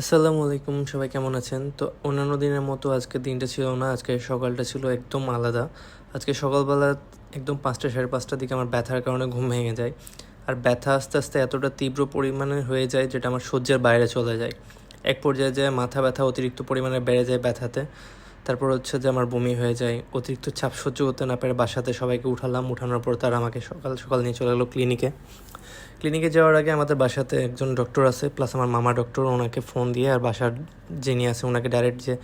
আসসালামু আলাইকুম, সবাই কেমন আছেন? তো অন্যান্য দিনের মতো আজকে দিনটা ছিল না, আজকে সকালটা ছিল একদম আলাদা। আজকে সকালবেলা একদম পাঁচটা সাড়ে পাঁচটার দিকে আমার ব্যথার কারণে ঘুম ভেঙে যায়। আর ব্যথা আস্তে আস্তে এতটা তীব্র পরিমাণে হয়ে যায় যেটা আমার সহ্যের বাইরে চলে যায়। এক পর্যায়ে যায় মাথা ব্যথা অতিরিক্ত পরিমাণে বেড়ে যায় ব্যথাতে, তারপর হচ্ছে যে আমার বমি হয়ে যায়, অতিরিক্ত চাপ সহ্য করতে না পেরে বাসাতে সবাইকে উঠালাম, উঠানোর পর তারা আমাকে সকাল সকাল নিয়ে চলে গেলো ক্লিনিকে ক্লিনিকে যাওয়ার আগে আমাদের বাসাতে একজন ডক্টর আছে প্লাস আমার মামা ডক্টর ওনাকে ফোন দিয়ে আর বাসার যিনি আছে, ওনাকে ডাইরেক্ট যে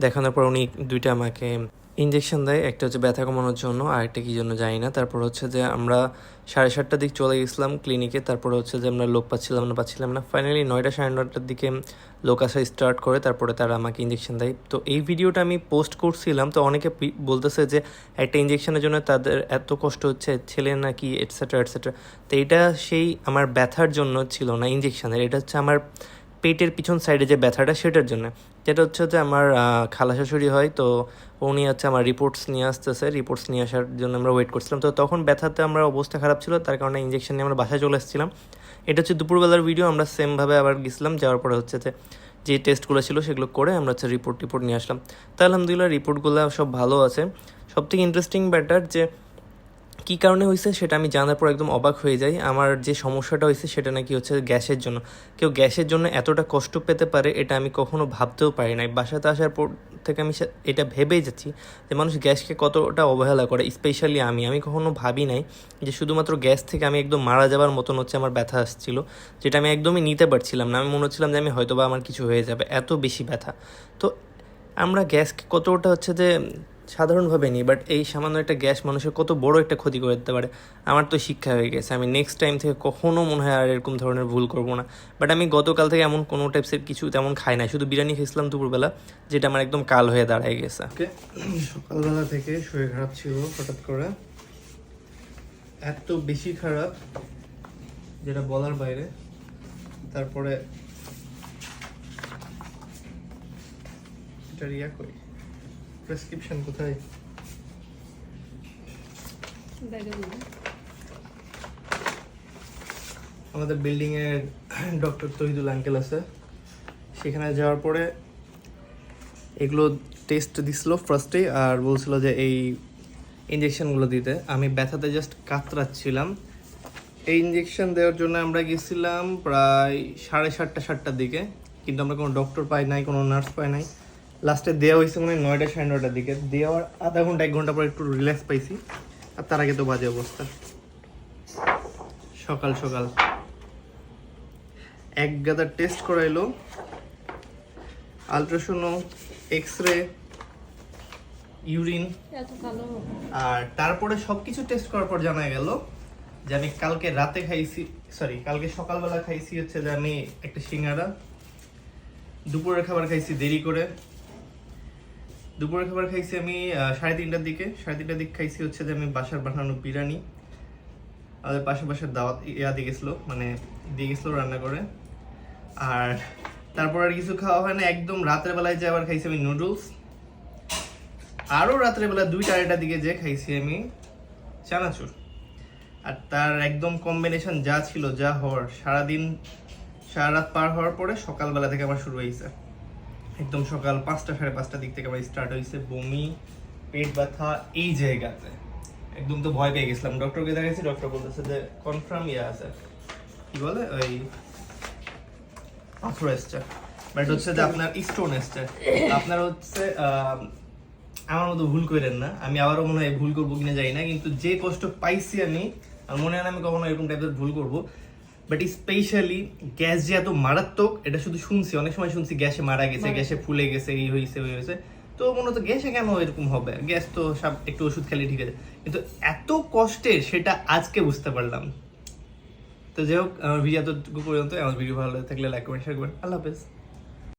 দেখানোর পর উনি দুইটা আমাকে ইঞ্জেকশন দেয়, একটা হচ্ছে ব্যথা কমানোর জন্য, আর একটা কী জন্য জানি না। তারপর হচ্ছে যে আমরা সাড়ে সাতটার দিক চলে গেছিলাম ক্লিনিকে তারপরে হচ্ছে যে আমরা লোক পাচ্ছিলাম না পাচ্ছিলাম না। ফাইনালি নয়টা সাড়ে নয়টার দিকে লোক আসা স্টার্ট করে, তারপরে তারা আমাকে ইঞ্জেকশন দেয়। তো এই ভিডিওটা আমি পোস্ট করছিলাম, তো অনেকে বলতেছে যে একটা ইঞ্জেকশনের জন্য তাদের এত কষ্ট হচ্ছে, ছেলে নাকি এটসেট্রা এটসেট্রা তো এটা সেই আমার ব্যথার জন্য ছিল না ইঞ্জেকশনের এটা হচ্ছে আমার পেটের পিছন সাইডে যে ব্যথাটা সেটার জন্য। যেটা হচ্ছে যে আমার খালা শাশুড়ি হয়, তো উনি হচ্ছে আমার রিপোর্টস নিয়ে আসতেছে। রিপোর্টস নিয়ে আসার জন্য আমরা ওয়েট করছিলাম। তো তখন ব্যথাতে আমরা অবস্থা খারাপ ছিল, তার কারণে ইঞ্জেকশন নিয়ে আমরা বাসায় চলে এসেছিলাম। এটা হচ্ছে দুপুরবেলার ভিডিও আমরা সেমভাবে আবার গেছিলাম। যাওয়ার পরে হচ্ছে যে যে টেস্টগুলো ছিল সেগুলো করে আমরা হচ্ছে রিপোর্ট টিপোর্ট নিয়ে আসলাম। তা আলহামদুলিল্লাহ রিপোর্টগুলো সব ভালো আছে। সব থেকে ইন্টারেস্টিং ব্যাটার যে কী কারণে হয়েছে সেটা আমি জানার পর একদম অবাক হয়ে যাই। আমার যে সমস্যাটা হয়েছে সেটা নাকি হচ্ছে গ্যাসের জন্য। কেউ গ্যাসের জন্য এতটা কষ্ট পেতে পারে এটা আমি কখনো ভাবতেও পারি নাই। বাসাতে আসার পর থেকে আমি এটা ভেবেই যাচ্ছি যে মানুষ গ্যাসকে কতটা অবহেলা করে, স্পেশালি আমি। আমি কখনো ভাবি নাই যে শুধুমাত্র গ্যাস থেকে আমি একদম মারা যাবার মতন হচ্ছে আমার ব্যথা আসছিল, যেটা আমি একদমই নিতে পারছিলাম না। আমি মনে হচ্ছিলাম যে আমি হয়তো বা আমার কিছু হয়ে যাবে, এত বেশি ব্যথা। তো আমরা গ্যাসকে কতটা হচ্ছে যে সাধারণভাবে নিই বাট এই সামান্য একটা গ্যাস মানুষের কত বড় একটা ক্ষতি করে দিতে পারে, আমার তো শিক্ষা হয়ে গেছে। আমি নেক্সট টাইম থেকে কখনও মনে হয় আর এরকম ধরনের ভুল করব না। বাট আমি গতকাল থেকে এমন কোনো টাইপসের কিছু তেমন খাই না শুধু বিরিয়ানি খেয়েছিলাম দুপুরবেলা, যেটা আমার একদম কাল হয়ে দাঁড়ায় গেছে। সকালবেলা থেকে শরীর খারাপ ছিল হঠাৎ করে। এত বেশি খারাপ, যেটা বলার বাইরে। তারপরে এটা রিয়া করি। প্রেসক্রিপশন কোথায়? আমাদের বিল্ডিং এর ডক্টর তহিদুল আঙ্কেল আছে। সেখানে যাওয়ার পরে এগুলো টেস্ট দিছিল ফার্স্টে আর বলছিল যে এই ইঞ্জেকশনগুলো দিতে। আমি ব্যথাতে জাস্ট কাতরাচ্ছিলাম। এই ইঞ্জেকশন দেওয়ার জন্য আমরা গেছিলাম প্রায় সাড়ে সাতটা সাতটার দিকে। কিন্তু আমরা কোনো ডক্টর পাই নাই কোনো নার্স পাই নাই। লাস্টে দেওয়া হয়েছে মানে নয়টা সাড়ে নয়টার দিকে। দেওয়ার আধা ঘণ্টা এক ঘণ্টা পর একটু রিল্যাক্স পাইছি। আর তার আগে তো বাজে অবস্থা। সকাল সকাল। এক গাদা টেস্ট করাইলো। আলট্রাসোনো এক্স রে ইউরিন আর তারপরে সবকিছু টেস্ট করার পর জানা গেল যে আমি কালকে রাতে খাইছি সরি কালকে সকালবেলা খাইছি হচ্ছে যে আমি একটা সিঙ্গারা। দুপুরের খাবার খাইছি দেরি করে। দুপুরের খাবার খাইছি আমি সাড়ে তিনটার দিকে। সাড়ে তিনটার দিকে খাইছি হচ্ছে যে আমি বাসার বানানো বিরিয়ানি। আমাদের পাশে পাশে দাওয়াত ইয়া দিয়ে গেছিল মানে দিয়ে গেছিল রান্না করে। আর তারপর আর কিছু খাওয়া হয় না, একদম রাতের বেলায় যে আবার খাইছি আমি নুডলস। আরও রাত্রে বেলা দুইটা আড়াইটার দিকে যে খাইছি আমি চানাচুর। আর তার একদম কম্বিনেশন যা ছিল, যা হওয়ার, সারাদিন সারা রাত পার হওয়ার পরে সকালবেলা থেকে আমার শুরু হয়েছে। একদম সকাল পাঁচটা সাড়ে পাঁচটার দিক থেকে আমার স্টার্ট হয়েছে, বমি, পেট ব্যথা, এই জায়গাতে। একদম তো ভয় পেয়ে গেছিলাম। ডক্টরকে দেখাইছি ডক্টর বলতেছে যে কনফার্ম ইয়ে আছে কি বলে? ওই পাথর এসছে বাট হচ্ছে যে আপনার স্টোন এসছে আপনার হচ্ছে আমার মতো ভুল করেন না। আমি আবারও মনে হয় ভুল করব কিনা জানি না, কিন্তু যে কষ্ট পাইছি আমি আমার মনে হয় আমি কখনো এরকম টাইপের ভুল করব। বাট স্পেশালি গ্যাস যে এত মারাত্মক এটা শুধু শুনছি অনেক সময় শুনছি গ্যাসে মারা গেছে গ্যাসে ফুলে গেছে এই হয়েছে ওই হয়েছে। তো মনে হতো গ্যাসে কেন এরকম হবে? গ্যাস তো সব একটু ওষুধ খেলে ঠিক আছে। কিন্তু এত কষ্টের সেটা আজকে বুঝতে পারলাম। তো যাই হোক আমার ভিডিও এতটুকু পর্যন্ত আমার ভিডিও ভালো থাকলে লাইক কমেন্ট শেয়ার করবেন। আল্লাহ হাফেজ।